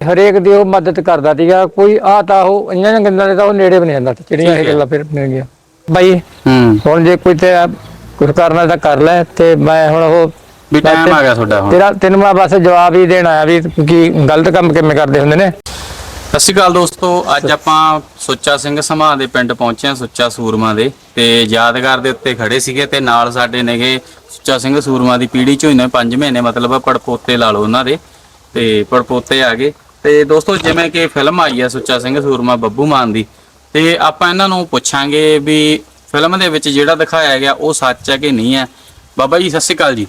ਹਰੇਕ ਦੀ ਉਹ ਮਦਦ ਕਰਦਾ ਸੀਗਾ। ਕੋਈ ਆ ਤਾਂ ਉਹ ਇੰਨਾਂ ਨੇ ਗੰਨਾਂ ਦੇ ਤਾਂ ਉਹ ਨੇੜੇ ਵੀ ਨਹੀਂ ਸੀ। ਜਿਹੜੀਆਂ ਇਹ ਗੱਲਾਂ ਫਿਰ ਮਿਲ ਗਈਆਂ। ਬਾਈ ਹੂੰ। ਹੁਣ ਜੇ ਕੋਈ ਤੇ ਕੁਝ ਕਰਨਾ ਤਾਂ ਕਰ ਲੈ ਤੇ ਮੈਂ ਹੁਣ ਉਹ ਵੀ ਟਾਈਮ ਆ ਗਿਆ ਤੁਹਾਡਾ ਹੁਣ। ਤੇਰਾ ਤੈਨੂੰ ਮੈਂ ਬਸ ਜਵਾਬ ਹੀ ਦੇਣ ਆਇਆ ਵੀ ਕੀ ਗਲਤ ਕੰਮ ਕਿਵੇਂ ਕਰਦੇ ਹੁੰਦੇ ਨੇ। ਸਤਿ ਸ਼੍ਰੀ ਅਕਾਲ ਦੋਸਤੋ। ਅੱਜ ਆਪਾਂ ਸੁੱਚਾ ਸਿੰਘ ਸਮਾਂ ਦੇ ਪਿੰਡ ਪਹੁੰਚੇ ਹਾਂ ਸੁੱਚਾ ਸੂਰਮਾ ਦੇ। ਤੇ ਯਾਦਗਾਰ ਦੇ ਉੱਤੇ ਖੜੇ ਸੀਗੇ ਤੇ ਨਾਲ ਸਾਡੇ ਨੇਗੇ ਸੁੱਚਾ ਸਿੰਘ ਸੂਰਮਾ ਦੀ ਪੀੜ੍ਹੀ ਚੋਂ ਇਹਨੇ 5 ਮਹੀਨੇ ਮਤਲਬ ਪੜਪੋਤੇ ਲਾ ਲਓ ਉਹਨਾਂ ਦੇ। ਤੇ ਪੜਪੋਤੇ ਆ ਗਏ। ਤੇ ਦੋਸਤੋ ਜਿਵੇਂ ਕਿ ਫਿਲਮ ਆਈ ਹੈ ਸੁੱਚਾ ਸਿੰਘ ਸੂਰਮਾ ਬੱਬੂ ਮਾਨ ਦੀ ਤੇ ਆਪਾਂ ਇਹਨਾਂ ਨੂੰ ਪੁੱਛਾਂਗੇ ਵੀ ਫਿਲਮ ਦੇ ਵਿੱਚ ਜਿਹੜਾ ਦਿਖਾਇਆ ਗਿਆ ਉਹ ਸੱਚ ਹੈ ਕਿ ਨਹੀਂ ਹੈ। ਬਾਬਾ ਜੀ ਸਤਿ ਸ਼੍ਰੀ ਅਕਾਲ ਜੀ।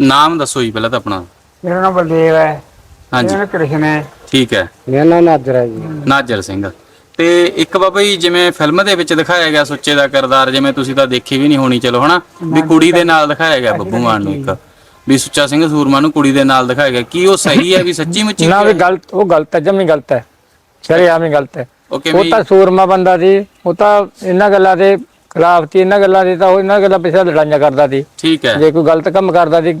ਨਾਮ ਦੱਸੋ ਜੀ ਪਹਿਲਾਂ ਤਾਂ ਆਪਣਾ। ਮੇਰਾ ਨਾਮ ਬਲਦੇਵ ਹੈ। ਹਾਂਜੀ। ਮੇਰਾ ਨਾਮ ਕ੍ਰਿਸ਼ਨ ਹੈ। ਠੀਕ ਹੈ। ਮੇਰਾ ਨਾਮ ਨਾਦਰ ਹੈ ਜੀ। ਨਾਜਰ ਸਿੰਘ। ਤੇ ਇੱਕ ਬਾਬਾ ਜੀ ਜਿਵੇਂ ਫਿਲਮ ਦੇ ਵਿੱਚ ਦਿਖਾਇਆ ਗਿਆ ਸੁੱਚੇ ਦਾ ਕਿਰਦਾਰ ਜਿਵੇਂ ਤੁਸੀਂ ਤਾਂ ਦੇਖੀ ਵੀ ਨਹੀਂ ਹੋਣੀ ਚਲੋ ਹਨਾ ਵੀ ਕੁੜੀ ਦੇ ਨਾਲ ਦਿਖਾਇਆ ਗਿਆ ਬੱਬੂ ਮਾਨ ਨੂੰ ਇੱਕ। ਵੀ ਸੁੱਚਾ ਸਿੰਘ ਸੂਰਮਾ ਨੂੰ ਕੁੜੀ ਦੇ ਨਾਲ ਦਿਖਾਇਆ ਗਿਆ। ਕੀ ਉਹ ਸਹੀ ਹੈ ਵੀ ਸੱਚੀ ਮੁੱਚੀ ਨਾ ਵੀ ਗਲਤ ਉਹ ਗਲਤ ਹੈ ਜਮੀ ਗਲਤ ਹੈ। ਸ਼ਰੇਆਮ ਹੀ ਗਲਤ ਹੈ। ਓਕੇ ਉਹ ਵੀ ਤਾਂ ਸੂਰਮਾ ਬੰਦਾ ਸੀ ਉਹ ਤਾਂ ਇਹਨਾਂ ਗੱਲਾਂ ਦੇ ਖਿਲਾਫ ਸੀ ਇਹਨਾਂ ਗੱਲਾਂ ਦੇ ਤਾਂ ਉਹ ਇਹਨਾਂ ਗੱਲਾਂ ਪਿੱਛੇ ਲੜਾਈਆਂ ਕਰਦਾ ਸੀ। ਠੀਕ ਹੈ। ਜੇ ਕੋਈ ਗਲਤ ਕੰਮ ਕਰਦਾ ਸੀ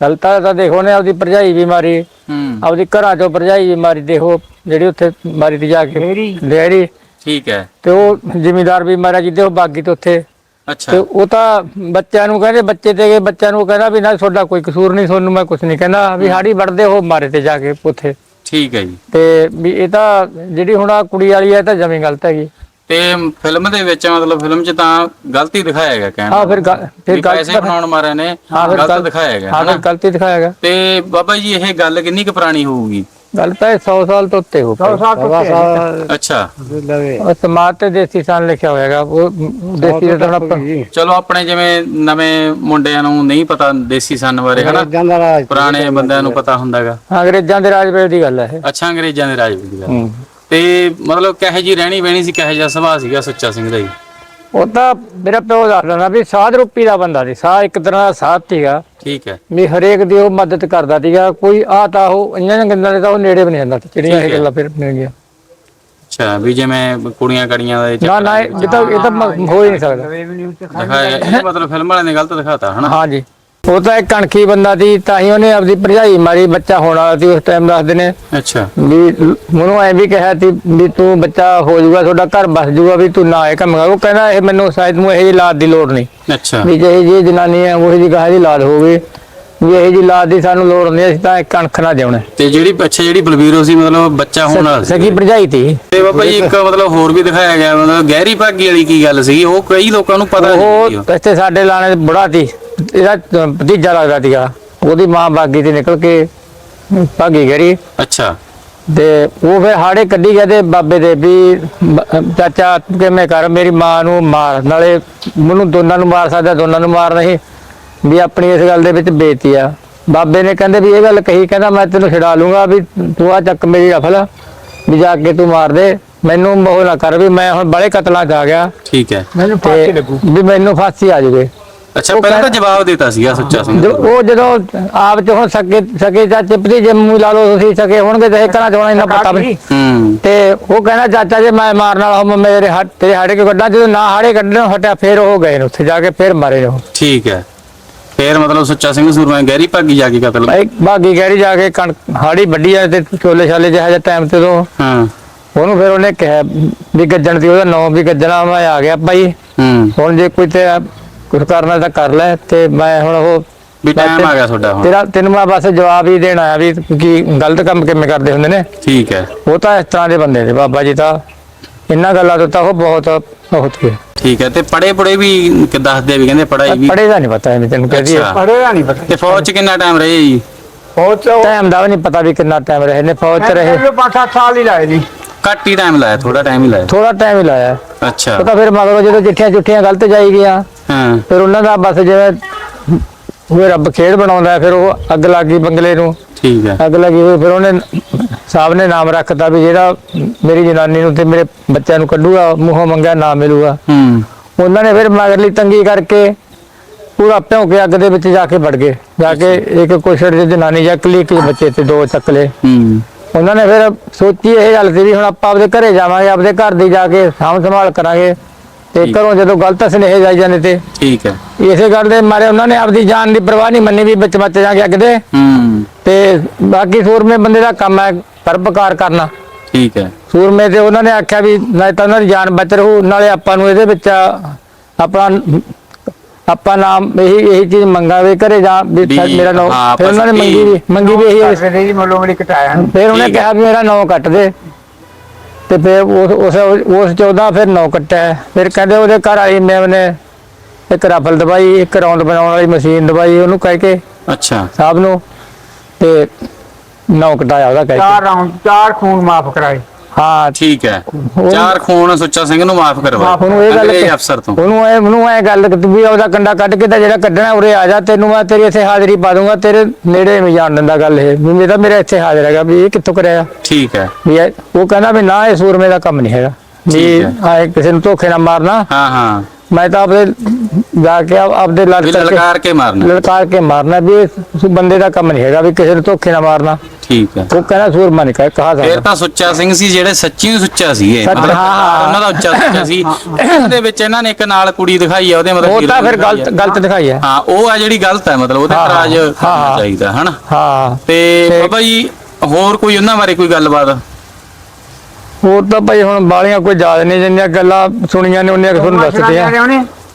ਗਲਤ ਤਾਂ ਦੇਖੋ ਨੇ ਆਪਦੀ ਭਰਜਾਈ ਵੀ ਮਾਰੀ। ਹੂੰ। ਆਪਦੀ ਘਰਾਂ ਚੋਂ ਭਰਜਾਈ ਵੀ ਮਾਰੀ ਦੇਖੋ ਜਿਹੜੀ ਉੱਥੇ ਮਾਰੀ ਤੀ ਜਾ ਕੇ। ਡੇਰੀ ਠੀਕ ਹੈ। ਤੇ ਉਹ ਜ਼ਿਮੀਦਾਰ ਵੀ ਮਾਰਿਆ ਜਿੱਦੇ ਉਹ ਬਾਗੀ ਤੋਂ ਉੱਥੇ ਤੇ ਅੱਛਾ ਉਹ ਤਾਂ ਬੱਚਿਆਂ ਨੂੰ ਕਹਿੰਦੇ ਬੱਚੇ ਤੇ ਗਏ ਬੱਚਿਆਂ ਨੂੰ ਕਹਿੰਦਾ ਵੀ ਨਾ ਤੁਹਾਡਾ ਕੋਈ ਕਸੂਰ ਨਹੀਂ ਤੁਹਾਨੂੰ ਮੈਂ ਕੁਝ ਨਹੀਂ ਕਹਿੰਦਾ। ਵੀ ਹਾੜੀ ਵੜਦੇ ਉਹ ਮਾਰੇ ਤੇ ਜਾ ਕੇ ਉੱਥੇ। ਠੀਕ ਹੈ ਜੀ। ਤੇ ਵੀ ਇਹ ਤਾਂ ਜਿਹੜੀ ਹੁਣ ਆ ਕੁੜੀ ਵਾਲੀ ਹੈ ਇਹ ਤਾਂ ਜਮੀ ਗਲਤ ਹੈਗੀ। ਤੇ ਫਿਲਮ ਦੇ ਵਿੱਚ ਮਤਲਬ ਫਿਲਮ 'ਚ ਤਾਂ ਗਲਤੀ ਦਿਖਾਇਆ ਗਿਆ ਕਹਿਣ ਹਾਂ ਫਿਰ ਫਿਰ ਵੀ ਪੈਸੇ ਗਲਤ ਬਣਾਉਣ ਮਾਰੇ ਨੇ ਹਾਂ ਫਿਰ ਗਲਤ ਗਲਤ ਦਿਖਾਇਆ ਗਿਆ ਹਾਂ ਹਨਾ ਗਲਤੀ ਦਿਖਾਇਆ ਗਿਆ। ਤੇ ਬਾਬਾ ਜੀ ਇਹ ਗੱਲ ਕਿੰਨੀ ਕੁ ਪੁਰਾਣੀ ਹੋਊਗੀ? ਗੱਲ ਤਾਂ 100 ਸਾਲ ਤੋਂ ਉੱਤੇ ਹੋ ਸੌ ਸਾਲ ਤੋਂ ਉੱਤੇ ਹੈ ਅੱਛਾ। ਲਵੇ ਉਹ ਸਮਾਜ ਤੇ ਦੇਸੀ ਸਾਨ ਲਿਖਿਆ ਹੋਇਆਗਾ ਉਹ ਦੇਸੀ ਦਾ ਤਾਂ ਹੁਣ ਆਪਾਂ ਚਲੋ ਆਪਣੇ ਜਿਵੇਂ ਨਵੇਂ ਮੁੰਡਿਆਂ ਨੂੰ ਨਹੀਂ ਪਤਾ ਦੇਸੀ ਸੰਨ ਬਾਰੇ ਹਨਾ? ਪੁਰਾਣੇ ਬੰਦਿਆਂ ਨੂੰ ਪਤਾ ਹੁੰਦਾਗਾ। ਅੰਗਰੇਜ਼ਾਂ ਦੇ ਰਾਜ ਵੇਲੇ ਦੀ ਗੱਲ ਹੈ ਇਹ। ਅੱਛਾ ਅੰਗਰੇਜ਼ਾਂ ਦੇ ਰਾਜ ਦੀ ਗੱਲ। ਤੇ ਮਤਲਬ ਕਹੇ ਜੀ ਰਹਿਣੀ ਬਹਿਣੀ ਸੀ ਕਹੇ ਜਿਹਾ ਸੁਭਾਅ ਸੀਗਾ ਸੁੱਚਾ ਸਿੰਘ ਦਾ ਜੀ? ਉਹ ਤਾਂ ਮੇਰਾ ਪਿਓ ਦੱਸਦਾ ਵੀ ਸਾਧ ਰੂਪੀ ਦਾ ਬੰਦਾ ਸੀ ਸਾਧ ਇੱਕ ਤਰ੍ਹਾਂ ਦਾ ਸਾਧ ਸੀਗਾ। ਠੀਕ ਹੈ। ਵੀ ਹਰੇਕ ਦੀ ਉਹ ਮਦਦ ਕਰਦਾ ਸੀਗਾ ਕੋਈ ਆ ਤਾਂ ਉਹ ਇੰਨਾਂ ਨੇ ਗੰਨਾਂ ਦੇ ਤਾਂ ਉਹ ਨੇੜੇ ਵੀ ਨਹੀਂ ਜਾਂਦਾ ਸੀ। ਜਿਹੜੀਆਂ ਇਹ ਗੱਲਾਂ ਫਿਰ ਮਿਲ ਗਈਆਂ। ਅੱਛਾ ਵੀ ਜਿਵੇਂ ਕੁੜੀਆਂ ਕੜੀਆਂ ਦਾ ਇਹ ਨਾ ਨਾ ਇਹ ਇਹ ਤਾਂ ਇਹ ਤਾਂ ਮ- ਹੋ ਹੀ ਨਹੀਂ ਸਕਦਾ। ਦਿਖਾਇਆ। ਇਹ ਮਤਲਬ ਫਿਲਮ ਵਾਲਿਆਂ ਨੇ ਗਲਤ ਦਿਖਾਤਾ ਹਨਾ? ਹਾਂਜੀ। ਉਹ ਤਾਂ ਇੱਕ ਕਣਖੀ ਬੰਦਾ ਸੀ ਤਾਂ ਹੀ ਉਹਨੇ ਆਪਦੀ ਭਰਜਾਈ ਮਾਰੀ ਬੱਚਾ ਹੋਣ ਵਾਲਾ ਸੀ ਉਸ ਟਾਈਮ ਦੱਸਦੇ ਨੇ ਅੱਛਾ। ਵੀ ਮੈਨੂੰ ਐ ਵੀ ਕਿਹਾ ਸੀ ਵੀ ਤੂੰ ਬੱਚਾ ਹੋ ਜਾਊਗਾ ਤੁਹਾਡਾ ਘਰ ਬਸ ਜਾਊਗਾ ਵੀ ਤੂੰ ਨਾ ਇਹ ਕੰਮ ਕਰ। ਉਹ ਕਹਿੰਦਾ ਇਹ ਮੈਨੂੰ ਸ਼ਾਇਦ ਨੂੰ ਇਹ ਲਾਦ ਦੀ ਲੋੜ ਨਹੀਂ। ਅੱਛਾ। ਵੀ ਜੇ ਜੀ ਜਨਾਨੀ ਹੈ ਉਹ ਜੀ ਕਹਾ ਦੀ ਲਾਦ ਹੋਵੇ ਵੀ ਇਹ ਜੀ ਲਾਦ ਦੀ ਸਾਨੂੰ ਲੋੜ ਨਹੀਂ ਅਸੀਂ ਤਾਂ ਇੱਕ ਕਣਖ ਨਾ ਦੇਉਣਾ ਤੇ ਜਿਹੜੀ ਪਿੱਛੇ ਜਿਹੜੀ ਬਲਵੀਰੋ ਸੀ ਮਤਲਬ ਬੱਚਾ ਹੋਣ ਵਾਲਾ ਸੀ। ਸਗੀ ਭਰਜਾਈ ਤੀ। ਤੇ ਬਾਬਾ ਜੀ ਇੱਕ ਮਤਲਬ ਹੋਰ ਵੀ ਦਿਖਾਇਆ ਗਿਆ ਮਤਲਬ ਗਹਿਰੀ ਭਾਗੀ ਵਾਲੀ ਕੀ ਗੱਲ ਸੀਗੀ ਉਹ ਕਈ ਲੋਕਾਂ ਨੂੰ ਪਤਾ ਨਹੀਂ ਸੀ। ਉਹ ਇੱਥੇ ਸਾਡੇ ਲਾਣੇ ਬੁੜਾ ਸੀ ਇਹਦਾ ਭਤੀਜਾ ਲੱਗਦਾ ਸੀਗਾ। ਉਹਦੀ ਮਾਂ ਬਾਗੀ ਤੇ ਨਿਕਲ ਕੇ ਭਾਗੀ ਗਰੀ। ਅੱਛਾ। ਤੇ ਉਹ ਫਿਰ ਹਾੜੇ ਕੱਢੀ ਗਏ ਤੇ ਬਾਬੇ ਦੇ ਵੀ ਚਾਚਾ ਤੂੰ ਕਿਵੇਂ ਕਰ? ਮੇਰੀ ਮਾਂ ਨੂੰ ਮਾਰ। ਨਾਲੇ ਮੈਨੂੰ ਦੋਨਾਂ ਨੂੰ ਮਾਰ ਸਕਦਾ ਦੋਨਾਂ ਨੂੰ ਮਾਰ ਨਹੀਂ। ਵੀ ਆਪਣੀ ਇਸ ਗੱਲ ਦੇ ਵਿੱਚ ਬੇਇੱਜ਼ਤੀ ਆ। ਬਾਬੇ ਨੇ ਕਹਿੰਦੇ ਵੀ ਇਹ ਗੱਲ ਕਹੀ ਕਹਿੰਦਾ ਮੈਂ ਤੈਨੂੰ ਛਡਾ ਲੂੰਗਾ ਵੀ ਤੂੰ ਆ ਚੱਕ ਮੇਰੀ ਰਫਲ ਵੀ ਜਾ ਕੇ ਤੂੰ ਮਾਰ ਦੇ। ਮੈਨੂੰ ਉਹ ਨਾ ਕਰ ਵੀ ਮੈਂ ਹੁਣ ਬੜੇ ਕਤਲਾਂ 'ਚ ਆ ਗਿਆ। ਠੀਕ ਹੈ। ਮੈਨੂੰ ਫਾਸੀ ਲੱਗੂ। ਵੀ ਮੈਨੂੰ ਫਾਂਸੀ ਆ ਜਾਵੇ। ਅੱਛਾ ਪਹਿਲਾਂ ਤਾਂ ਜਵਾਬ ਦਿੱਤਾ ਸੀਗਾ ਸੁੱਚਾ ਸਿੰਘ ਜੋ- ਉਹ ਜਦੋਂ ਆਪ ਚ ਹੁਣ ਸਕੇ ਸਕੇ ਚਾਚੇ ਭਤੀ ਜੇ ਮੂੰਹ ਲਾ ਲਓ ਤੁਸੀਂ ਸਕੇ ਹੋਣਗੇ ਤੇ ਇੱਕ ਨਾ ਚੋਣਾ ਇਹਨਾਂ ਪਤਾ ਵੀ। ਨਹੀਂ। ਹੂੰ। ਤੇ ਉਹ ਕਹਿੰਦਾ ਚਾਚਾ ਜੇ ਮੈਂ ਮਾਰਨ ਵਾਲਾ ਹਾਂ ਮੇਰੇ ਹੱਥ ਤੇਰੇ ਹਾੜੇ ਕਿਉਂ ਕੱਢਾਂ? ਜਦੋਂ ਨਾ ਹਾੜੇ ਕੱਢਣ ਹਟਿਆ ਫਿਰ ਉਹ ਗਏ ਨੇ ਉੱਥੇ ਜਾ ਕੇ ਫਿਰ ਮਾਰੇ ਨੇ ਉਹ। ਠੀਕ ਹੈ। ਫੇਰ ਮਤਲਬ ਸੁੱਚਾ ਸਿੰਘ ਸੂਰਮਾ ਨੇ ਗਹਿਰੀ ਭਾਗੀ ਜਾ ਕੇ ਕਤਲ। ਭਾਈ ਬਾਗੀ ਗਹਿਰੀ ਜਾ ਕੇ ਕਣ ਹਾੜੀ ਵੱਡੀ ਆ ਤੇ ਛੋਲੇ ਛਾਲੇ ਜਿਹਾ ਜਿਹਾ ਟਾਈਮ ਤੇ ਤੋਂ ਹਾਂ। ਉਹਨੂੰ ਫਿਰ ਉਹਨੇ ਕਿਹਾ ਵੀ ਗੱਜਣ ਦੀ ਉਹਦਾ ਨਾਂ ਵੀ ਗੱਜਣਾ ਮੈਂ ਆ ਗਿਆ ਭਾਈ। ਹੂੰ। ਹੁਣ ਜੇ ਕੋਈ ਤੇ ਕੁਝ ਕਰਨਾ ਤਾਂ ਕਰ ਲੈ ਤੇ ਮੈਂ ਹੁਣ ਉਹ ਵੀ ਟਾਈਮ ਆ ਗਿਆ ਤੁਹਾਡਾ ਹੁਣ। ਤੇਰਾ ਤੈਨੂੰ ਮੈਂ ਬਸ ਜਵਾਬ ਹੀ ਦੇਣ ਆਇਆ ਵੀ ਕੀ ਗਲਤ ਕੰਮ ਕਿਵੇਂ ਕਰਦੇ ਹੁੰਦੇ ਨੇ। ਠੀਕ ਹੈ। ਉਹ ਤਾਂ ਇਸ ਤਰ੍ਹਾਂ ਦੇ ਬੰਦੇ ਨੇ ਬਾਬਾ ਜੀ ਤਾਂ। ਇਹਨਾਂ ਗੱਲਾਂ ਤੋਂ ਤਾਂ ਉਹ ਬਹੁਤ ਬਹੁਤ ਹੀ ਠੀਕ ਹੈ ਤੇ ਪੜੇ ਪੜੇ ਵੀ ਕਿ ਦੱਸਦੇ ਵੀ ਕਹਿੰਦੇ ਪੜਾਈ ਵੀ। ਪੜੇ ਦਾ ਨਹੀਂ ਪਤਾ ਐਵੇਂ ਤੈਨੂੰ ਕਹਦੀ ਅੱਛਾ। ਪੜੇਗਾ ਨਹੀਂ ਪਤਾ। ਤੇ ਫੌਜ ਚ ਕਿੰਨਾ ਟਾਈਮ ਰਹੇ ਜੀ? ਉਹ ਚ ਟਾਈਮ ਦਾ ਨਹੀਂ ਪਤਾ ਵੀ ਕਿੰਨਾ ਟਾਈਮ ਰਹੇ ਨੇ ਫੌਜ ਚ ਰਹੇ। ਮੈਂ ਪੰਜ ਸੱਤ ਸਾਲ ਹੀ ਲਾਏ ਜੀ। ਘੱਟ ਹੀ ਟਾਈਮ ਲਾਇਆ ਥੋੜਾ ਟਾਈਮ ਹੀ ਲਾਇਆ। ਥੋੜਾ ਟਾਈਮ ਹੀ ਲਾਇਆ। ਅੱਛਾ। ਉਹ ਤਾਂ ਫਿਰ ਮਗਰੋਂ ਜਦੋਂ ਚਿੱਠੀਆਂ ਚੁੱਠੀਆਂ ਗਲਤ ਜਾਈ ਗਿਆ ਹਾਂ। ਫਿਰ ਉਹਨਾਂ ਦਾ ਬਸ ਜਿਵੇਂ ਉਹ ਰੱਬ ਖੇਡ ਬਣਾਉਂਦਾ ਫਿਰ ਉਹ ਅੱਗ ਲੱਗ ਗਈ ਬੰਗਲੇ ਨੂੰ। ਠੀਕ ਹੈ। ਅੱਗ ਲੱਗੀ ਹੋਈ ਫਿਰ ਉਹਨੇ ਸਾਹਿਬ ਨੇ ਨਾਮ ਰੱਖਤਾ ਵੀ ਜਿਹੜਾ ਮੇਰੀ ਜਨਾਨੀ ਨੂੰ ਤੇ ਮੇਰੇ ਬੱਚਿਆਂ ਨੂੰ ਕੱਢੂਗਾ ਮੂੰਹੋਂ ਮੰਗਿਆ ਨਾ ਮਿਲੂਗਾ। ਹੂੰ। ਉਹਨਾਂ ਨੇ ਫਿਰ ਮਗਰਲੀ ਤੰਗੀ ਕਰਕੇ ਪੂਰਾ ਭਿਉਂ ਕੇ ਅੱਗ ਦੇ ਵਿੱਚ ਜਾ ਕੇ ਵੜ ਗਏ। ਜਾ ਕੇ ਇੱਕ ਕੁਛੜ ਦੀ ਜਨਾਨੀ ਚੱਕ ਲਈ ਇੱਕ ਬੱਚੇ ਤੇ ਦੋ ਚੱਕ ਲਏ ਹੂੰ। ਉਹਨਾਂ ਨੇ ਫਿਰ ਸੋਚੀ ਇਹ ਗੱਲ ਸੀ ਵੀ ਹੁਣ ਆਪਾਂ ਆਪਦੇ ਘਰੇ ਜਾਵਾਂਗੇ ਆਪਦੇ ਘਰ ਦੀ ਜਾ ਕੇ ਸਾਂਭ ਸੰਭਾਲ ਕਰਾਂਗੇ। ਤੇ। ਘਰੋਂ ਜਦੋਂ ਗਲਤ ਸੁਨੇਹੇ ਜਾਈ ਜਾਂਦੇ ਤੇ ਠੀਕ ਹੈ। ਇਸੇ ਗੱਲ ਦੇ ਮਾਰੇ ਉਹਨਾਂ ਨੇ ਆਪਦੀ ਜਾਨ ਦੀ ਪਰਵਾਹ ਨਹੀਂ ਮੰਨੀ ਵੀ ਵਿੱਚ ਬੱਚ ਜਾਗੇ ਅੱਗ ਦੇ। ਹੂੰ। ਤੇ ਬਾਕੀ ਸੂਰਮੇ ਬੰਦੇ ਦਾ ਕੰਮ ਹੈ ਪਰਪਕਾਰ ਕਰਨਾ। ਠੀਕ ਹੈ। ਸੂਰਮੇ ਤੇ ਉਹਨਾਂ ਨੇ ਆਖਿਆ ਵੀ ਨਾ ਤਾਂ ਉਹਨਾਂ ਦੀ ਜਾਨ ਬਚ ਰਹੂ ਨਾਲੇ ਆਪਾਂ ਨੂੰ ਇਹਦੇ ਵਿੱਚ ਆਪਣਾ ਆਪਾਂ ਨਾਮ ਇਹੀ ਇਹੀ ਚੀਜ਼ ਮੰਗਾਵੇ ਘਰੇ ਜਾ ਵੀ ਮੇਰਾ ਨਾਮ ਫਿਰ ਉਹਨਾਂ ਨੇ ਮੰਗੀ ਵੀ ਮੰਗੀ ਵੀ ਇਹੀ ਹੋਈ। ਕਰਦੇ ਜੀ ਮੱਲੋ ਮਲੀ ਕਟਾਇਆ ਫਿਰ ਉਹਨੇ। ਕਿਹਾ ਵੀ ਮੇਰਾ ਨਾਮ ਕੱਟ ਦੇ। ਤੇ ਫਿਰ ਉਸ ਉਸ ਉਸ 14 ਫਿਰ ਨੌ ਕੱਟਿਆ। ਫਿਰ ਕਹਿੰਦੇ ਉਹਦੇ ਘਰ ਵਾਲੀ ਮੈਂ ਨੇ ਇੱਕ ਰਫਲ ਦਵਾਈ ਇੱਕ ਰੌਂਦ ਬਣਾਉਣ ਵਾਲੀ ਮਸ਼ੀਨ ਦਵਾਈ ਉਹਨੂੰ ਕਹਿ ਕੇ ਅੱਛਾ। ਸਾਹਿਬ ਨੂੰ ਤੇ ਨੌ ਕਟਾਇਆ ਉਹਦਾ ਕਹਿ ਚਾਰ ਕੇ ਰਾਉਂਡ ਚਾਰ ਖੂਨ ਮਾਫ ਕਰਾਏ। ਹਾਂ ਠੀਕ ਹੈ। ਚਾਰ ਖੂਨ ਸੁੱਚਾ ਸਿੰਘ ਨੂੰ ਮਾਫ ਕਰਵਾ ਮਾਫ਼ ਉਹਨੂੰ ਇਹ ਗੱਲ ਅਫਸਰ ਤੋਂ। ਉਹਨੂੰ ਐ ਉਹਨੂੰ ਐ ਗੱਲ ਵੀ ਉਹਦਾ ਕੰਡਾ ਕੱਢ ਕੇ ਤਾਂ ਜਿਹੜਾ ਕੱਢਣਾ ਉਰੇ ਆ ਜਾ ਤੈਨੂੰ ਮੈਂ ਤੇਰੀ ਇੱਥੇ ਹਾਜ਼ਰੀ ਪਾ ਦੂੰਗਾ ਤੇਰੇ ਨੇੜੇ ਨਹੀਂ ਜਾਣ ਦਿੰਦਾ ਗੱਲ ਇਹ ਵੀ ਮੇਰਾ ਮੇਰਾ ਇੱਥੇ ਹਾਜ਼ਰ ਹੈਗਾ ਵੀ ਇਹ ਕਿੱਥੋਂ ਕਰਿਆ? ਠੀਕ ਹੈ। ਵੀ ਇਹ- ਉਹ ਕਹਿੰਦਾ ਵੀ ਨਾ ਇਹ ਸੂਰਮੇ ਦਾ ਕੰਮ ਨਹੀਂ ਹੈਗਾ। ਹੈ। ਆਏ ਕਿਸੇ ਨੂੰ ਧੋਖੇ ਨਾ ਮਾਰਨਾ। ਹਾਂ ਹਾਂ। ਮੈਂ ਤਾਂ ਆਪਦੇ ਜਾ ਕੇ ਆਪ- ਆਪਦੇ ਲੜ ਲਲਕਾਰ ਕੇ ਮਾਰਨਾ। ਲਲਕਾਰ ਕੇ ਮਾਰਨਾ ਵੀ ਇਹ ਬੰਦੇ ਦਾ ਕੰਮ ਨਹੀਂ ਹੈਗਾ ਵੀ ਕਿਸੇ ਨੂੰ ਧੋਖੇ ਨਾ ਮਾਰਨਾ। ਠੀਕ ਹੈ ਉਹ ਕਹਿੰਦਾ ਸੂਰਮਾ ਨਹੀਂ ਕਹਾ ਕਹਾ ਫਿਰ ਸਕਦਾ ਤਾਂ ਸੁੱਚਾ ਸਿੰਘ ਸੀ ਜਿਹੜੇ ਸੱਚੀ ਸੁੱਚਾ ਸੀਗੇ ਸੱਚ, ਮਤਲਬ ਹਾਂ, ਹਾਂ। ਉਹਨਾਂ ਦਾ ਉੱਚਾ ਸੁੱਚਾ ਸੀ। ਉਹਦੇ ਵਿੱਚ ਇਹਨਾਂ ਨੇ ਇੱਕ ਨਾਲ ਕੁੜੀ ਦਿਖਾਈ ਆ ਉਹਦੇ ਮਤਲਬ ਉਹ ਤਾਂ ਫਿਰ ਦਿਖਾਈ ਗਲਤ ਆ। ਗਲਤ ਦਿਖਾਈ ਹੈ ਹਾਂ ਉਹ ਆ ਜਿਹੜੀ ਗਲਤ ਹੈ ਮਤਲਬ ਉਹਦੇ ਹਾਂ, ਤਰਾਜ ਹਾਂ, ਕਰਨਾ ਹਾਂ। ਚਾਹੀਦਾ ਹਨਾ? ਹਾਂ। ਤੇ ਤੇ- ਬਾਬਾ ਜੀ ਹੋਰ ਕੋਈ ਉਹਨਾਂ ਬਾਰੇ ਕੋਈ ਗੱਲਬਾਤ? ਉਹ ਤਾਂ ਭਾਈ ਹੁਣ ਬਾਲੀਆਂ ਕੋਈ ਯਾਦ ਨਹੀਂ ਜਿੰਨੀਆਂ ਗੱਲਾਂ ਸੁਣੀਆਂ ਨੇ ਉਹਨੀਆਂ ਕੁ ਤੁਹਾਨੂੰ ਦੱਸਦੇ ਆ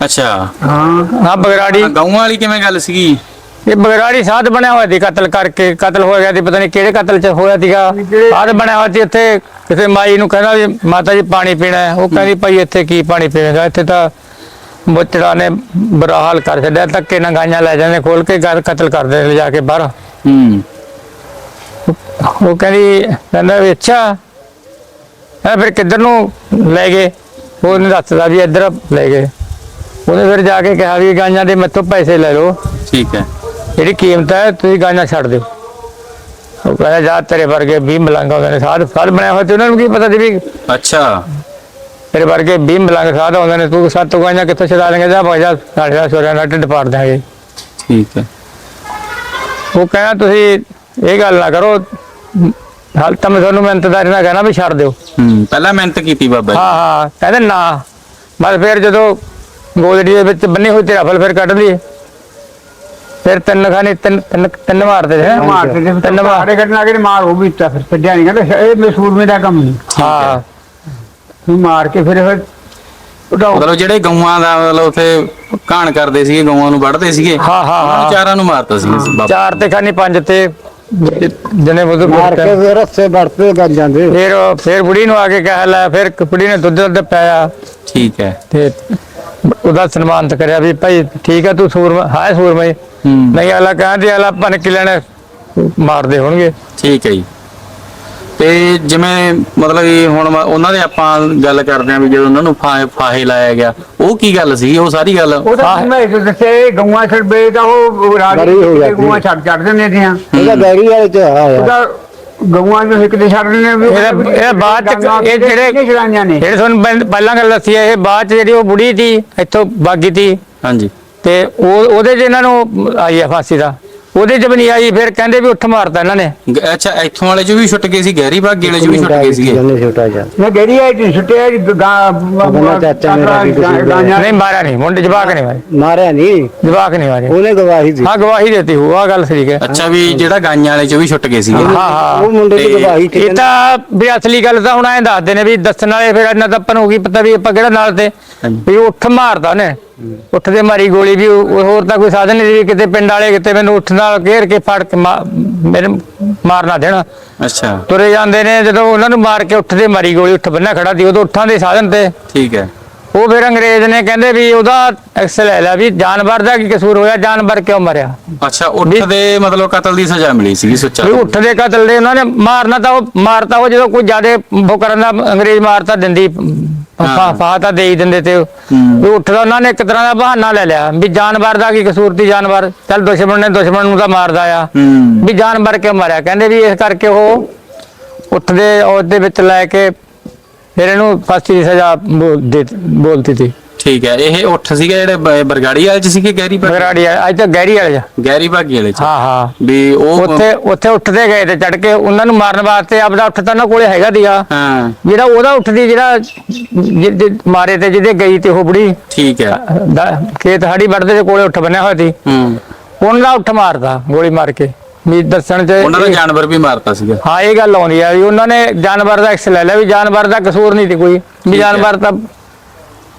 ਅੱਛਾ। ਹਾਂ ਹਾਂ ਬਗਰਾੜੀ। ਗਊਆਂ ਵਾਲੀ ਕਿਵੇਂ ਗੱਲ ਸੀਗੀ? ਇਹ ਬਗਰਾੜੀ ਸਾਧ ਬਣਿਆ ਹੋਇਆ ਸੀ ਕਤਲ ਕਰਕੇ ਕਤਲ ਹੋ ਗਿਆ ਸੀ ਪਤਾ ਨਹੀਂ ਕਿਹੜੇ ਕਤਲ ਚ ਹੋਇਆ ਸੀਗਾ। ਸਾਧ ਬਣਿਆ ਹੋਇਆ ਸੀ ਇੱਥੇ ਕਿਸੇ ਮਾਈ ਨੂੰ ਕਹਿੰਦਾ ਵੀ ਮਾਤਾ ਜੀ ਪਾਣੀ ਪੀਣਾ ਹੈ। ਉਹ ਕਹਿੰਦੀ ਭਾਈ ਇੱਥੇ ਕੀ ਪਾਣੀ ਪੀਵੇਗਾ? ਇੱਥੇ ਤਾਂ ਮੁੱਚੜਾ ਨੇ ਬੁਰਾ ਹਾਲ ਕਰ ਛੱਡਿਆ ਧੱਕੇ ਨਾਲ ਗਾਈਆਂ ਲੈ ਜਾਂਦੇ ਖੋਲ ਕੇ ਗੱਲ ਕਤਲ ਕਰਦੇ ਲੈ ਜਾ ਕੇ ਬਾਹਰ। ਹੂੰ। ਉਹ ਕਹਿੰਦੀ ਕਹਿੰਦਾ ਵੀ ਅੱਛਾ। ਇਹ ਫਿਰ ਕਿੱਧਰ ਨੂੰ ਲੈ ਗਏ? ਉਹਨੇ ਦੱਸਦਾ ਵੀ ਇੱਧਰ ਲੈ ਗਏ। ਉਹਨੇ ਫਿਰ ਜਾ ਕੇ ਕਿਹਾ ਵੀ ਗਾਈਆਂ ਦੇ ਮੈਥੋਂ ਪੈਸੇ ਲੈ ਲਓ। ਠੀਕ ਹੈ। ਜਿਹੜੀ ਕੀਮਤ ਹੈ ਤੁਸੀਂ ਗਾਣਾ ਛੱਡ ਦਿਓ। ਉਹ ਕਹਿੰਦਾ ਜਾ ਤੇਰੇ ਵਰਗੇ 20 ਮਲੰਗ ਆਉਂਦੇ ਨੇ ਸਾਧ ਸਾਧ ਬਣਿਆ ਹੋਇਆ ਤੇ ਉਹਨਾਂ ਨੂੰ ਕੀ ਪਤਾ ਸੀ ਵੀ ਅੱਛਾ। ਤੇਰੇ ਵਰਗੇ 20 ਮਲੰਗ ਸਾਧ ਆਉਂਦੇ ਨੇ ਤੂੰ ਸੱਤ ਗਾਈਆਂ ਕਿੱਥੋਂ ਛਡਾ ਲੇਂਗੇ ਜਾ ਭਾਈ ਜਾ ਸਾਡੇ ਦਾ ਸੋਰਿਆਂ ਦਾ ਢਿੱਡ ਪਾੜ ਦਿਆਂਗੇ। ਠੀਕ ਹੈ। ਉਹ ਕਹਿੰਦਾ ਤੁਸੀਂ ਇਹ ਗੱਲ ਨਾ ਕਰੋ ਹਾਲ ਤਾਂ ਮੈਂ ਤੁਹਾਨੂੰ ਮਿਹਨਤਦਾਰੀ ਨਾਲ ਕਹਿਣਾ ਵੀ ਛੱਡ ਦਿਓ। ਹੂੰ ਪਹਿਲਾਂ ਮਿਹਨਤ ਕੀਤੀ ਬਾਬਾ ਜੀ। ਹਾਂ ਹਾਂ ਕਹਿੰਦੇ ਨਾ। ਬਸ ਫਿਰ ਜਦੋਂ ਗੋਲੜੀ ਦੇ ਵਿੱਚ ਬੰਨੀ ਹੋਈ ਤੇ ਰਫਲ ਫਿਰ ਕੱਢ ਲਈ ਫਿਰ ਤਿੰਨ ਖਾਨੇ ਤਿੰਨ ਤਿੰਨ ਤਿੰਨ ਮਾਰਦੇ ਹੈ ਮਾਰਦੇ ਤੇ ਤਿੰਨ ਮਾਰ ਮਾਰੇ ਤੇ ਮਾਰ ਉਹ ਵੀ ਤਾਂ ਫਿਰ ਛੱਡਿਆ ਨਹੀਂ ਕਹਿੰਦਾ ਇਹ ਮਸੂਰ ਮੇ ਦਾ ਕੰਮ ਨਹੀਂ ਹਾਂ। ਤੂੰ ਮਾਰ ਕੇ ਫਿਰ ਫਿਰ ਉਡਾਓ। ਮਤਲਬ ਜਿਹੜੇ ਗਊਆਂ ਦਾ ਮਤਲਬ ਉਥੇ ਕਾਣ ਕਰਦੇ ਸੀਗੇ ਗਊਆਂ ਨੂੰ ਵੱਢਦੇ ਸੀਗੇ ਹਾਂ, ਹਾਂ, ਉਹਨਾਂ ਨੂੰ ਹਾਂ। ਚਾਰਾਂ ਨੂੰ ਮਾਰਤਾ ਸੀ। ਬਾਬਾ। ਚਾਰ ਤੇ ਖਾਨੀ ਪੰਜ ਤੇ ਜਨੇ ਬੁੱਧ ਮਾਰ ਕੇ ਫਿਰ ਰੱਸੇ ਵੜਤੇ ਗੱਜ ਜਾਂਦੇ। ਫਿਰ ਫਿਰ ਬੁੜੀ ਨੂੰ ਆ ਕੇ ਕਹਿ ਲੈ ਫਿਰ ਬੁੜੀ ਨੇ ਦੁੱਧ ਦੁੱਧ ਪਿਆਇਆ। ਠੀਕ ਹੈ। ਤੇ ਉਹਦਾ ਸਨਮਾਨਿਤ ਕਰਿਆ ਵੀ ਭਾਈ ਠੀਕ ਹੈ ਤੂੰ ਸੂਰਮਾ ਹਾਂ। ਸੂਰਮਾ ਨਹੀਂ ਅਲਾ ਕਹਿੰਦੇ ਅਲਾ ਪਨ ਕਿ ਲੈਣੇ ਮਾਰਦੇ ਹੋਣਗੇ। ਠੀਕ ਹੈ ਜੀ। ਤੇ ਜਿਵੇਂ ਮਤਲਬ ਕਿ ਹੁਣ ਉਹਨਾਂ ਦੇ ਆਪਾਂ ਗੱਲ ਕਰਦੇ ਆਂ ਵੀ ਜਦੋਂ ਉਹਨਾਂ ਨੂੰ ਫਾਹੇ ਲਾਇਆ ਗਿਆ ਉਹ ਕੀ ਗੱਲ ਸੀ ਉਹ ਸਾਰੀ ਗੱਲ? ਉਹ ਤਾਂ। ਮੈਂ ਇਹ ਦੱਸੇ ਗਊਆਂ ਛੱਡ ਬੇ ਤਾਂ ਉਹ ਰਾਜੀ ਗਊਆਂ ਛੱਡ ਛੱਡ ਦਿੰਦੇ ਦੀਆਂ ਇਹਦਾ ਬੈਰੀ ਵਾਲੇ ਚ ਆਇਆ ਉਹਦਾ ਗਊਆਂ ਨੂੰ ਇੱਕ ਦੇ ਛੱਡ ਦਿੰਦੇ ਵੀ ਇਹਦਾ ਇਹ ਬਾਅਦ ਚ ਇਹ ਜਿਹੜੇ ਕਿਹਨੇ ਛੜਾਈਆਂ ਨੇ? ਜਿਹੜੇ ਤੁਹਾਨੂੰ ਪਹਿ- ਪਹਿਲਾਂ ਗੱਲ ਦੱਸੀ ਹੈ ਇਹ ਬਾਅਦ ਚ ਜਿਹੜੀ ਉਹ ਬੁੜੀ ਸੀ ਇੱਥੋਂ ਬਾਗੀ ਸੀ ਹਾਂਜੀ। ਤੇ ਉਹ ਉਹਦੇ 'ਚ ਇਹਨਾਂ ਨੂੰ ਆਈ ਆ ਫਾਂਸੀ ਦਾ। ਉਹਦੇ 'ਚ ਵੀ ਨਹੀਂ ਆਈ ਫਿਰ ਕਹਿੰਦੇ ਵੀ ਉੱਠ ਮਾਰਤਾ ਇਹਨਾਂ ਨੇ। ਗ- ਅੱਛਾ ਇੱਥੋਂ ਵਾਲੇ ਚ ਵੀ ਛੁੱਟ ਗਏ ਸੀ ਗਹਿਰੀ ਬਾਗ ਵਾਲੇ ਚ ਵੀ ਛੁੱਟ ਗਏ ਸੀਗੇ? ਜੰਨੇ ਛੋਟਾ ਜਿਹਾ ਮੈਂ ਗੇੜੀ ਆਈ ਤੇ ਛੁੱਟਿਆ ਆਪਣਾ ਚਾਚਾ ਮੇਰਾ ਵੀ ਤੁਸੀਂ ਨਹੀਂ ਮਾਰਿਆ ਨਹੀਂ ਮੁੰਡੇ ਜਵਾਕ ਨਹੀਂ ਮਾਰੇ। ਮਾਰਿਆ ਨਹੀਂ? ਜਵਾਕ ਨਹੀਂ ਮਾਰੇ। ਉਹਨੇ ਗਵਾਹੀ ਦਿੱਤੀ। ਹਾਂ ਗਵਾਹੀ ਦਿੱਤੀ ਹੋ ਆ ਗੱਲ ਠੀਕ ਹੈ। ਅੱਛਾ ਵੀ ਜਿਹੜਾ ਗਾਈਆਂ ਵਾਲੇ ਚ ਵੀ ਛੁੱਟ ਗਏ ਸੀਗੇ। ਹਾਂ ਹਾਂ। ਉਹ ਮੁੰਡੇ ਦੀ ਤੇ ਗਵਾਹੀ ਠੀਕ ਇਹ ਤਾਂ ਵੀ ਅਸਲੀ ਗੱਲ ਤਾਂ ਹੁਣ ਐਂ ਦੱਸਦੇ ਨੇ ਵੀ ਦੱਸਣ ਵਾਲੇ ਫਿਰ ਇਹਨਾਂ ਤਾਂ ਆਪਾਂ ਨੂੰ ਕੀ ਪਤਾ ਵੀ ਆਪਾਂ ਕਿਹੜਾ ਨਾਲ ਤੇ ਹਾਂਜੀ। ਵੀ ਉੱਠ ਮਾਰਦਾ ਨੇ ਉੱਠ ਦੇ ਮਾਰੀ ਗੋਲੀ ਵੀ ਉਹ- ਹੋਰ ਤਾਂ ਕੋਈ ਸਾਧਨ ਨਹੀਂ ਸੀ ਕਿਤੇ ਪਿੰਡ ਵਾਲੇ ਕਿਤੇ ਮੈਨੂੰ ਉੱਠ ਨਾਲ ਘੇਰ ਕੇ ਫੜ ਕੇ ਮਾ- ਮੇਰੇ ਮਾਰਨਾ ਦੇਣਾ। ਅੱਛਾ। ਤੁਰੇ ਜਾਂਦੇ ਨੇ ਜਦੋਂ ਉਹਨਾਂ ਨੂੰ ਮਾਰ ਕੇ ਉੱਠ ਦੇ ਮਾਰੀ ਗੋਲੀ ਉੱਠ ਬੰਨਾ ਖੜਾ ਸੀ ਉਦੋਂ ਉੱਠਾਂ ਦੇ ਸਾਧਨ ਤੇ। ਠੀਕ ਹੈ। ਉਹ ਫਿਰ ਅੰਗਰੇਜ਼ ਨੇ ਕਹਿੰਦੇ ਵੀ ਉਹਦਾ ਐਕਸ ਲੈ ਲਿਆ ਵੀ ਜਾਨਵਰ ਦਾ ਕੀ ਕਸੂਰ ਹੋਇਆ ਜਾਨਵਰ ਕਿਉਂ ਮਰਿਆ? ਅੱਛਾ ਉੱਠ ਦੇ ਮਤਲਬ ਕਤਲ ਦੀ ਸਜ਼ਾ ਮਿਲੀ ਸੀਗੀ ਸੁੱਚਾ। ਵੀ ਉੱਠ ਦੇ ਕਤਲ ਦੇ ਉਹਨਾਂ ਨੇ ਮਾਰਨਾ ਤਾਂ ਉਹ ਮਾਰਤਾ ਉਹ ਜਦੋਂ ਕੋਈ ਜ਼ਿਆਦੇ ਉਹ ਕਰਨ ਦਾ ਅੰਗਰੇਜ਼ ਮਾਰਤਾ ਦਿੰਦੀ ਫਾ ਫਾ ਤਾਂ ਦੇ ਹੀ ਦਿੰਦੇ ਤੇ। ਵੀ ਉੱਠ ਦਾ ਉਹਨਾਂ ਨੇ ਇੱਕ ਤਰ੍ਹਾਂ ਦਾ ਬਹਾਨਾ ਲੈ ਲਿਆ ਵੀ ਜਾਨਵਰ ਦਾ ਕੀ ਕਸੂਰ ਸੀ ਜਾਨਵਰ? ਚੱਲ ਦੁਸ਼ਮਣ ਨੇ ਦੁਸ਼ਮਣ ਨੂੰ ਤਾਂ ਮਾਰਦਾ ਆ। ਵੀ ਜਾਨਵਰ ਕਿਉਂ ਮਾਰਿਆ? ਕਹਿੰਦੇ ਵੀ ਇਸ ਕਰਕੇ ਉਹ ਉੱਠਦੇ ਔਰ ਦੇ ਵਿੱਚ ਲੈ ਕੇ ਫਿਰ ਇਹਨੂੰ ਫਾਂਸੀ ਦੀ ਸਜ਼ਾ ਬੋਲ ਦੇ ਬੋਲਤੀ ਸੀ। ਠੀਕ ਹੈ ਇਹ ਉੱਠ ਸੀਗੇ ਜਿਹੜੇ ਬ- ਬਰਗਾੜੀ ਵਾਲੇ ਚ ਸੀਗੇ ਗੈਰੀ ਭਾਗੀ? ਬਗਰਾੜੀ ਅੱਜ ਤਾਂ ਗਹਿਰੀ ਵਾਲੇ 'ਚ। ਗੈਰੀ ਭਾਗੀ ਵਾਲੇ ਚ? ਹਾਂ ਹਾਂ। ਵੀ ਉਹ ਉੱਥੇ ਉੱਥੇ ਉੱਠਦੇ ਗਏ ਤੇ ਚੜ ਕੇ ਉਹਨਾਂ ਨੂੰ ਮਾਰਨ ਵਾਸਤੇ ਆਪਦਾ ਉੱਠ ਤਾਂ ਉਹਨਾਂ ਕੋਲੇ ਹੈਗਾ ਦੀਆ ਹਾਂ। ਜਿਹੜਾ ਉਹਦਾ ਉੱਠਦੀ ਜਿਹੜਾ ਜਿਹਦੇ ਮਾਰੇ ਤੇ ਜਿਹਦੇ ਗਈ ਤੇ ਉਹ ਬੁੜੀ ਠੀਕ ਹੈ। ਦਾ- ਖੇਤ ਹਾੜੀ ਦੇ ਕੋਲੇ ਉੱਠ ਬੰਨਿਆ ਹੋਇਆ ਸੀ। ਹੂੰ। ਉਹਨਾਂ ਦਾ ਉੱਠ ਮਾਰਦਾ ਗੋਲੀ ਮਾਰ ਕੇ। ਵੀ ਦੱਸਣ ਚ ਉਹਨਾਂ ਦਾ ਇਹ- ਜਾਨਵਰ ਵੀ ਮਾਰਤਾ ਸੀਗਾ ਹਾਂ ਇਹ ਗੱਲ ਆਉਂਦੀ ਆ ਵੀ ਉਹਨਾਂ ਨੇ ਜਾਨਵਰ ਦਾ ਐਕਸ ਲੈ ਲਿਆ ਵੀ ਜਾਨਵਰ ਦਾ ਕਸੂਰ ਨਹੀਂ ਸੀ ਕੋਈ ਵੀ। ਜਾਨਵਰ ਤਾਂ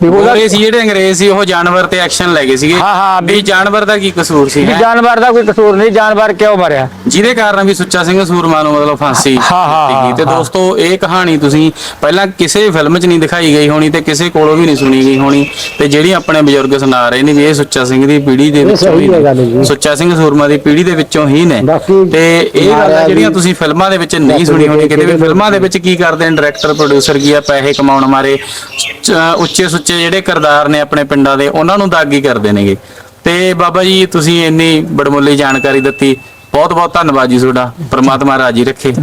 ਵੀ ਉਹਦਾ ਉਹ ਸੀ ਜਿਹੜੇ ਅੰਗਰੇਜ਼ ਸੀ ਉਹ ਜਾਨਵਰ ਤੇ ਐਕਸ਼ਨ ਲੈ ਗਏ ਸੀਗੇ। ਹਾਂ, ਹਾਂ, ਵੀ ਜਾਨਵਰ ਦਾ ਕੀ ਕਸੂਰ ਸੀ ਵੀ ਹੈਂ? ਜਾਨਵਰ ਦਾ ਕੋਈ ਕਸੂਰ ਨਹੀਂ ਜਾਨਵਰ ਕਿਉਂ ਮਰਿਆ? ਜਿਹਦੇ ਕਾਰਨ ਵੀ ਸੁੱਚਾ ਸਿੰਘ ਸੂਰਮਾ ਨੂੰ ਮਤਲਬ ਫਾਂਸੀ ਹਾਂ, ਹਾਂ, ਦਿੱਤੀ ਗਈ। ਤੇ ਹਾਂ। ਦੋਸਤੋ ਇਹ ਕਹਾਣੀ ਤੁਸੀਂ ਪਹਿਲਾਂ ਕਿਸੇ ਫਿਲਮ 'ਚ ਨਹੀਂ ਦਿਖਾਈ ਗਈ ਹੋਣੀ ਤੇ ਕਿਸੇ ਕੋਲੋਂ ਵੀ ਨਹੀਂ ਸੁਣੀ ਗਈ ਹੋਣੀ। ਤੇ ਜਿਹੜੀ ਆਪਣੇ ਬਜ਼ੁਰਗ ਸੁਣਾ ਰਹੇ ਨੇ ਵੀ ਇਹ ਸੁੱਚਾ ਸਿੰਘ ਦੀ ਪੀੜ੍ਹੀ ਦੇ ਇਹ ਵਿੱਚੋਂ ਸਹੀ ਹੀ ਹੈ ਗੱਲ ਨੇ ਜੀ। ਸੁੱਚਾ ਸਿੰਘ ਸੂਰਮਾ ਦੀ ਪੀੜ੍ਹੀ ਦੇ ਵਿੱਚੋਂ ਹੀ ਨੇ। ਬਾਕੀ ਤੇ ਇਹ ਗੱਲਾਂ ਮਾਰਿਆ ਜਿਹੜੀਆਂ ਵੀ- ਤੁਸੀਂ ਫਿਲਮਾਂ ਦੇ ਵਿੱਚ ਨਹੀਂ ਸੁਣੀ ਹੋਣੀ ਕਿਤੇ ਵੀ ਫਿਲਮਾਂ ਦੇ ਵਿੱਚ ਕੀ ਕਰਦੇ ਨੇ ਡਾਇਰੈਕਟਰ ਪ੍ਰੋਡਿਊਸਰ ਕੀ ਆ ਪੈਸੇ ਕਮਾਉਣ ਮਾਰੇ ਚ- ਉੱਚੇ ਸੁੱਚੇ ਜਿਹੜੇ ਕਿਰਦਾਰ ਨੇ ਆਪਣੇ ਪਿੰਡਾਂ ਦੇ, ਉਹਨਾਂ ਨੂੰ ਦਾਗੀ ਕਰਦੇ ਨੇਗੇ। ਤੇ ਬਾਬਾ ਜੀ, ਤੁਸੀਂ ਇੰਨੀ ਬੜਮੁੱਲੀ ਜਾਣਕਾਰੀ ਦਿੱਤੀ। ਬਹੁਤ ਬਹੁਤ ਧੰਨਵਾਦ ਜੀ ਤੁਹਾਡਾ। ਪ੍ਰਮਾਤਮਾ ਰਾਜੀ ਰੱਖੇ।